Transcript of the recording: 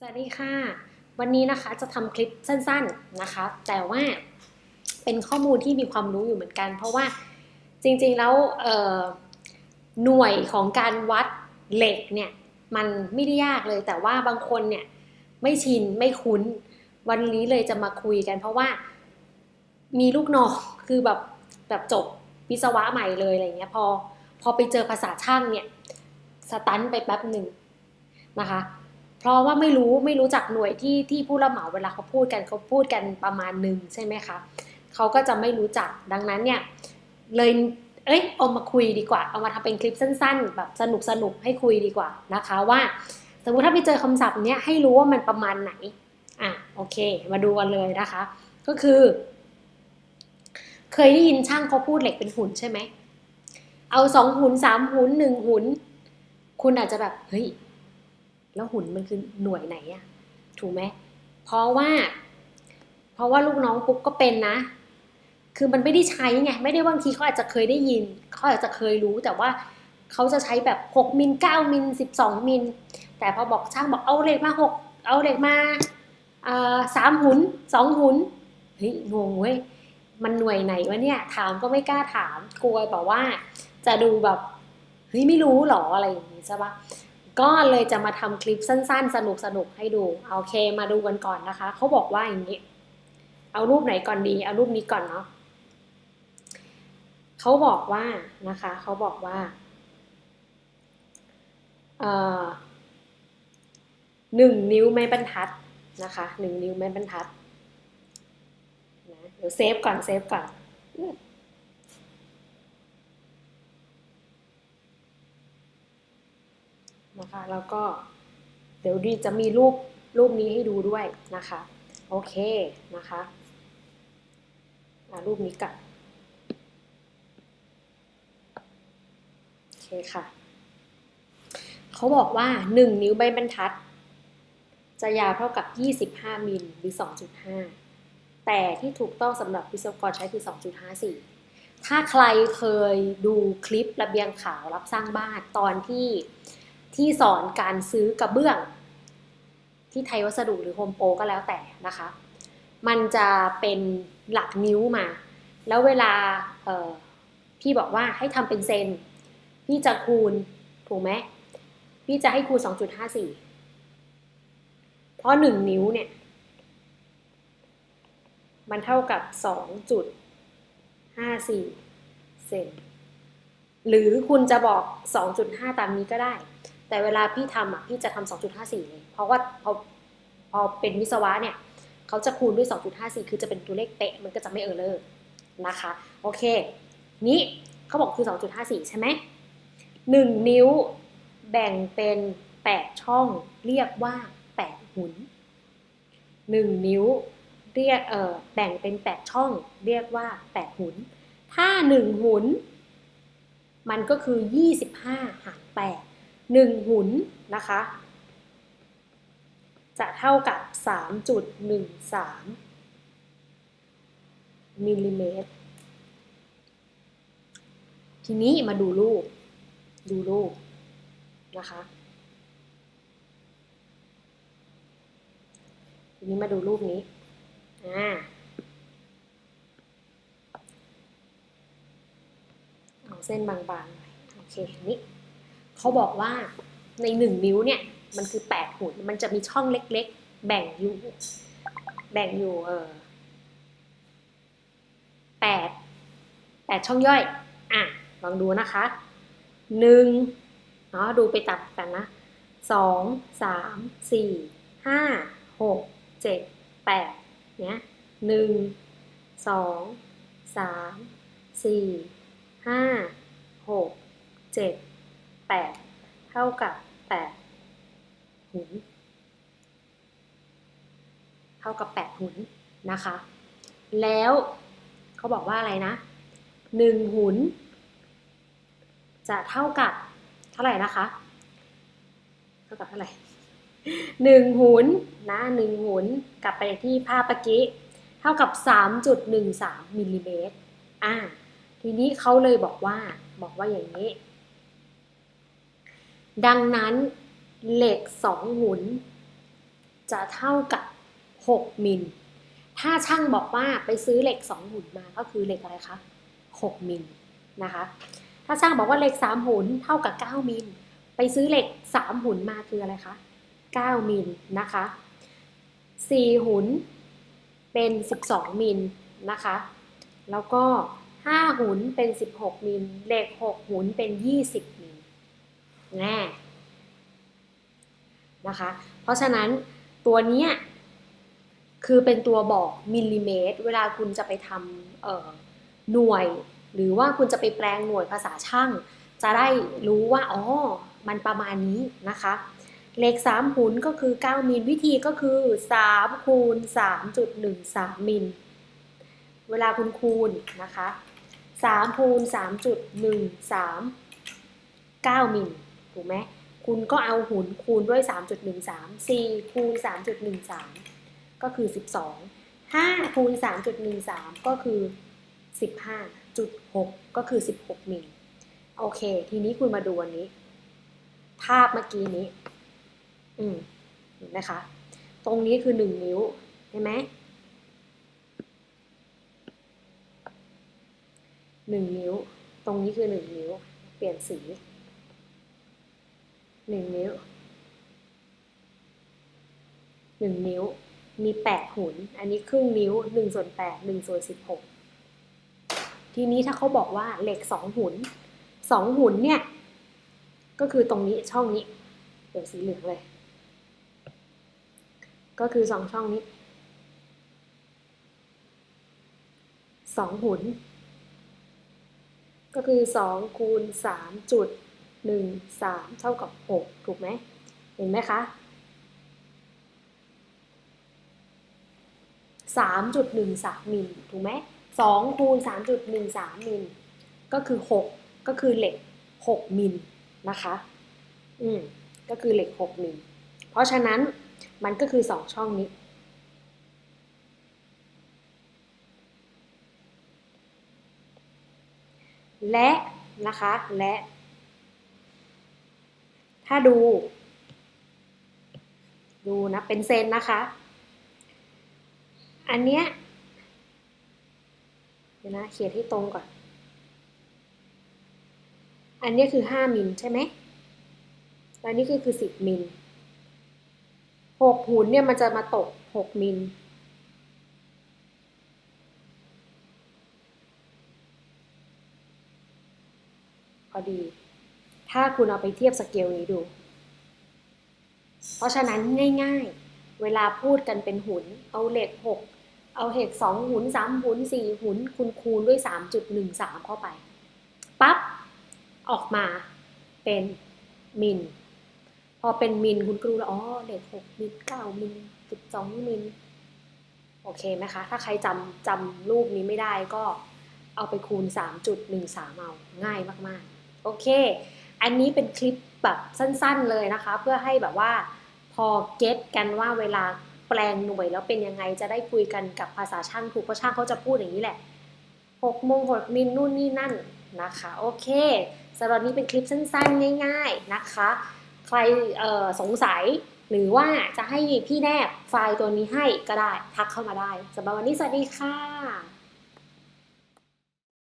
สวัสดีค่ะ วันนี้นะคะจะทำคลิปสั้นๆนะคะ แต่ว่าเป็นข้อมูลที่มีความรู้อยู่เหมือนกัน เพราะว่าจริงๆแล้วหน่วยของการวัดเหล็กเนี่ยมันไม่ได้ยากเลย แต่ว่าบางคนเนี่ยไม่ชินไม่คุ้น วันนี้เลยจะมาคุยกัน เพราะว่ามีลูกน้องคือแบบแบบจบวิศวะใหม่เลยอะไรเงี้ยพอพอไปเจอภาษาช่างเนี่ยสตันไปแป๊บหนึ่งนะคะ เพราะว่าไม่รู้ไม่รู้จักหน่วยที่ที่ผู้รับเหมาเวลาเขาพูดกันเขาพูดกันประมาณหนึ่งใช่ไหมคะเขาก็จะไม่รู้จักดังนั้นเนี่ยเลยเอ้ยเอามาคุยดีกว่า เอามาทำเป็นคลิปสั้น ๆ แบบสนุกสนุกให้คุยดีกว่านะคะว่าสมมติถ้าไปเจอคำศัพท์เนี้ยให้รู้ว่ามันประมาณไหนอะโอเค มาดูกันเลยนะคะ ก็คือ เคยได้ยินช่างเขาพูดเหล็กเป็นหุ่นใช่ไหมเอาสองหุ่นสามหุ่นหนึ่งหุ่นคุณอาจจะแบบเฮ้ย แล้วหุ่นมันคือหน่วยไหนอะถูกไหมเพราะว่า เพราะว่าลูกน้องปุ๊กก็เป็นนะ คือมันไม่ได้ใช้ไงไม่ได้บางทีเขาอาจจะเคยได้ยินเขาอาจจะเคยรู้แต่ว่าเขาจะใช้แบบ 6มิล9มิล12มิลแต่พอบอกช่างบอกเอาเหล็กมา 6 เอาเหล็กมาสามหุนสองหุนเฮ้ยงงเว้ยมันหน่วยไหนวะเนี่ยถามก็ไม่กล้าถามกลัวแบบว่า จะดูแบบเฮ้ยไม่รู้หรออะไรอย่างนี้ใช่ปะ ก็เลยจะมาทำคลิปสั้นๆ สนุกๆให้ดูโอเค มาดูกันก่อนนะคะ เขาบอกว่าอย่างนี้ เอารูปไหนก่อนดี เอารูปนี้ก่อนเนาะเขาบอกว่านะคะเขาบอกว่าหนึ่งนิ้วไม้บรรทัดนะคะหนึ่งนิ้วไม้บรรทัดนะเดี๋ยวเซฟก่อนเซฟก่อน นะคะ แล้วก็เดี๋ยวดีจะมีรูปรูปนี้ให้ดูด้วยนะคะ โอเคนะคะอะรูปนี้กันโอเคค่ะ เขาบอกว่า 1 นิ้วใบบรรทัด จะยาวเท่ากับ 25 มิลหรือ 2.5 แต่ที่ถูกต้องสำหรับวิศวกรใช้คือ 2.54 ถ้าใครเคยดูคลิประเบียงขาวรับสร้างบ้านตอนที่ ที่สอนการซื้อกระเบื้อง ที่ไทยวัสดุหรือโฮมโปรก็แล้วแต่นะคะ มันจะเป็นหลักนิ้วมา แล้วเวลาพี่บอกว่าให้ทำเป็นเซน พี่จะคูณถูกไหมพี่จะให้คูณ 2.54 เพราะ 1 นิ้วเนี่ย มันเท่ากับ 2.54 เซนหรือคุณจะบอก 2.5 ตามนี้ก็ได้ แต่เวลาพี่ทำอะพี่จะทำ2.54 เลย เพราะว่าพอพอเป็นวิศวะเนี่ยเขาจะคูณด้วย 2.54 คือจะเป็นตัวเลขเป๊ะมันก็จะไม่เออเลอร์นะคะ โอเค นี้เขาบอกคือ 2.54 ใช่ไหม1นิ้วแบ่งเป็น 8 ช่องเรียกว่า 8 หุน 1 นิ้วเรียกเอ่อแบ่งเป็น 8 ช่องเรียกว่า 8 หุน ถ้า 1 หุน มันก็คือ 25 หาร 8 1 หุนนะคะ จะเท่ากับ 3.13มิลลิเมตร ทีนี้มาดูรูป ดูรูปนะคะทีนี้มาดูรูปนี้ อ่า เอาเส้นบางๆหน่อย โอเค นี่ เขาบอกว่าในหนึ่งนิ้วเนี่ยมันคือแปดหุ่นมันจะมีช่องเล็ก ๆ แบ่งอยู่ แบ่งอยู่เออแปดแปดช่องย่อย อะลองดูนะคะหนึ่งเนาะดูไปตัดกันนะสองสามสี่ห้าหกเจ็ดแปดเนี้ยหนึ่งสองสามสี่ห้าหกเจ็ด แปดเท่ากับแปดหุน เท่ากับแปดหุนนะคะ แล้วเขาบอกว่าอะไรนะหนึ่งหุน จะเท่ากับเท่าไหร่นะคะ เท่ากับเท่าไหร่หนึ่งหุนนะหนึ่งหุนกลับไปที่ภาพเมื่อกี้ เท่ากับสามจุดหนึ่งสามมิลลิเมตรอ่าทีนี้เขาเลยบอกว่าบอกว่าอย่างนี้ ดังนั้นเหล็กสองหุน จะเท่ากับ 6 มิล ถ้าช่างบอกว่าไปซื้อเหล็ก 2 หุ่นมาก็คือเหล็กอะไรคะ 6 มิลนะคะ ถ้าช่างบอกว่าเหล็ก 3 หุ่นเท่ากับ 9 มิล ไปซื้อเหล็ก 3 หุ่นมาคืออะไรคะ 9 มิลนะคะ 4 หุ่นเป็น 12 มิลนะคะ แล้วก็ 5 หุ่นเป็น 16 มิล เหล็ก 6 หุ่นเป็น 20มิล แน่นะคะ เพราะฉะนั้นตัวนี้คือเป็นตัวบอกมิลลิเมตร เวลาคุณจะไปทำหน่วย หรือว่าคุณจะไปแปลงหน่วยภาษาช่าง จะได้รู้ว่าอ๋อมันประมาณนี้นะคะ เลข 3หุนก็คือ 9 มิลวิธีก็คือ3คูณ3.13 มิล เวลาคุณคูณนะคะ3คูณ3.13 9 มิล ถูกไหมคุณก็เอาหุนคูณด้วย 3.13 4คูณ3.13 ก็คือ 12 5คูณ3.13 ก็คือ 15.6 ก็คือ 16 มิลโอเค ทีนี้คุณมาดูอันนี้ ภาพเมื่อกี้นี้ อืมเห็นไหมคะ ตรงนี้คือ 1 นิ้วเห็นไหมหนึ่งนิ้ว ตรงนี้คือ 1 นิ้ว เปลี่ยนสี หนึ่งนิ้วหนึ่งนิ้ว มีแปดหุน อันนี้ครึ่งนิ้วหนึ่งส่วนแปดหนึ่งส่วนสิบหกทีนี้ถ้าเขาบอกว่าเหล็กสองหุนสองหุนเนี่ย ก็คือตรงนี้ช่องนี้ เดี๋ยวสีเหลืองเลย ก็คือสองช่องนี้สองหุน ก็คือสองคูณสามจุด หนึ่งสามเท่ากับหกถูกไหม เห็นไหมคะสามจุดหนึ่งสามมิล ถูกไหมสองคูณสามจุดหนึ่งสามมิล ก็คือหกก็คือเหล็กหกมิลนะคะ อืม ก็คือเหล็กหกมิล เพราะฉะนั้นมันก็คือสองช่องนี้และนะคะและ ถ้าดู ดูนะเป็นเซนนะคะ อันเนี้ยเดี๋ยวนะเขียนให้ตรงก่อน อันนี้คือห้ามิลใช่ไหมแล้วนี่คือคือสิบมิลหกหุ่นเนี่ยมันจะมาตกหกมิลพอดี ถ้าคุณเอาไปเทียบสเกลนี้ดู เพราะฉะนั้นง่ายๆ เวลาพูดกันเป็นหุน เอาเหล็กหกเอาเหล็กสองหุนสามหุนสี่หุน คุณคูณด้วยสามจุดหนึ่งสามเข้าไป ปั๊บ ออกมาเป็นมิลพอเป็นมิลคุณก็รู้แล้วอ๋อเหล็กหกมิลเก้ามิลสิบสองมิลโอเคไหมคะ ถ้าใครจำจำรูปนี้ไม่ได้ก็เอาไปคูณ 3.13 เอา ง่ายมาก ๆ โอเค อันนี้เป็นคลิปแบบสั้นๆเลยนะคะ เพื่อให้แบบว่าพอเก็ตกันว่าเวลาแปลงหน่วยแล้วเป็นยังไงจะได้คุยกันกับภาษาช่างถูกเพราะช่างเขาจะพูดอย่างนี้แหละ6โมง6มิลนู่นนี่นั่นนะคะโอเคสำหรับนี้เป็นคลิปสั้นๆ ง่าย ๆนะคะ ใครสงสัยหรือว่าจะให้พี่แนบไฟล์ตัวนี้ให้ก็ได้ทักเข้ามาได้สำหรับวันนี้สวัสดีค่ะ